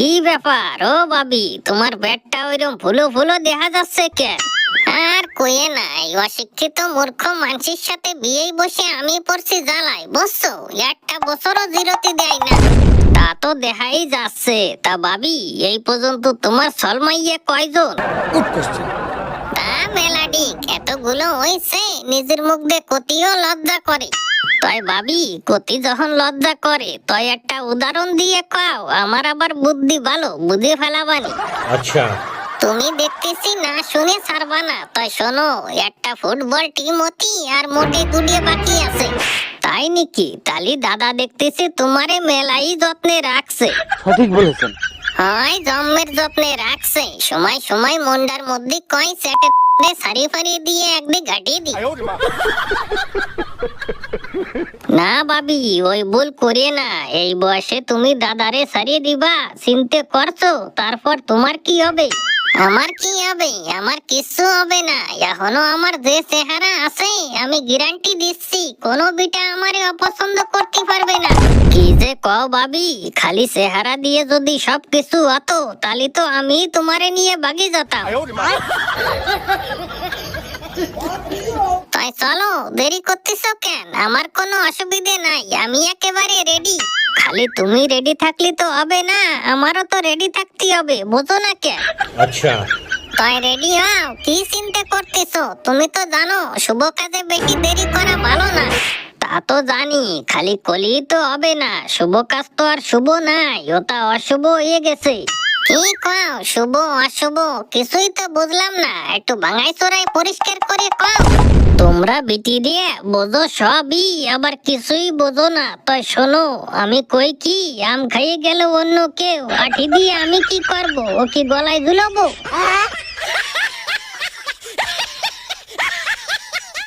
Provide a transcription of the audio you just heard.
কি ব্যাপার? ও বাবি তোমার ব্যাটটা ওইরকম ফুলো ফুলো দেখা যাচ্ছে কে? আর কয়ে নাই, অশিক্ষিত মূর্খ মানুষের সাথে বিয়েই বসে আমি পড়ছি জ্বালাই বুঝছ? একটা বছরও জিরতি দেয় না। তা তো দেখাই যাচ্ছে। তা বাবি এই পর্যন্ত তোমার সলমাইয়া কয়জন? এতগুলো নিজের মুখ দিয়ে কতিও লজ্জা করে। তাই ভাবি কতি যখন লজ্জা করে একটা উদাহরণ দিয়ে কাও আমার আবার বুদ্ধি ভালো বুঝে ফেলাবানি। আচ্ছা। তুমি দেখতেছি না শুনে ছাড়বা না তাই শোনো একটা ফুটবল টিম অতি আর মোটে বাকি আছে। তাই নাকি তালি দাদা দেখতেছি তোমারে মেলাই যত্নে রাখছে। সঠিক বলেছেন। হয় জম্মের যত্নে রাখছে সময় সময় মন্ডার মধ্যে কয় সেটে সারি ফারি দিয়ে একদিক ঘাটিয়ে দি না ভাবি ওই ভুল করিয়ে না এই বয়সে তুমি দাদারে সারিয়ে দিবা চিনতে করছ তারপর তোমার কি হবে আমার কি হবে আমার কিচ্ছু হবে না এখনও আমার যে চেহারা আছে আমি গ্যারান্টি দিচ্ছি কোনো বিটা আমারে অপছন্দ করতে পারবে না কি যে কও ভাবি খালি চেহারা দিয়ে যদি সব কিছু হতো তাহলে তো আমি তোমারে নিয়ে বাগি যেতাম তাই চলো করতেছ কেন? আমার কোনো অসুবিধে নাই আমি একেবারে রেডি খালি তুমি রেডি থাকলে তো হবে না আমারও তো রেডি থাকতে হবে না আচ্ছা। তাই রেডি হও কি চিন্তা তুমি তো জানো শুভ কাজে বেশি দেরি করা ভালো না। তা তো জানি খালি কলি তো হবে না শুভ কাজ তো আর শুভ নাই ওটা অশুভ হয়ে গেছে। কি কও শুভ অশুভ কিছুই তো বুঝলাম না একটু ভাঙাই চোরাই পরিষ্কার করে কও। তোমরা বিটি দিয়ে বোঝো সবই, আবার কিছুই বোঝো না। তাই শোনো, আমি কই কি? আম খাইয়ে গেল অন্য কেউ। আঠি দিয়ে আমি কি করব? ও কি গলায় ঝুলাবো?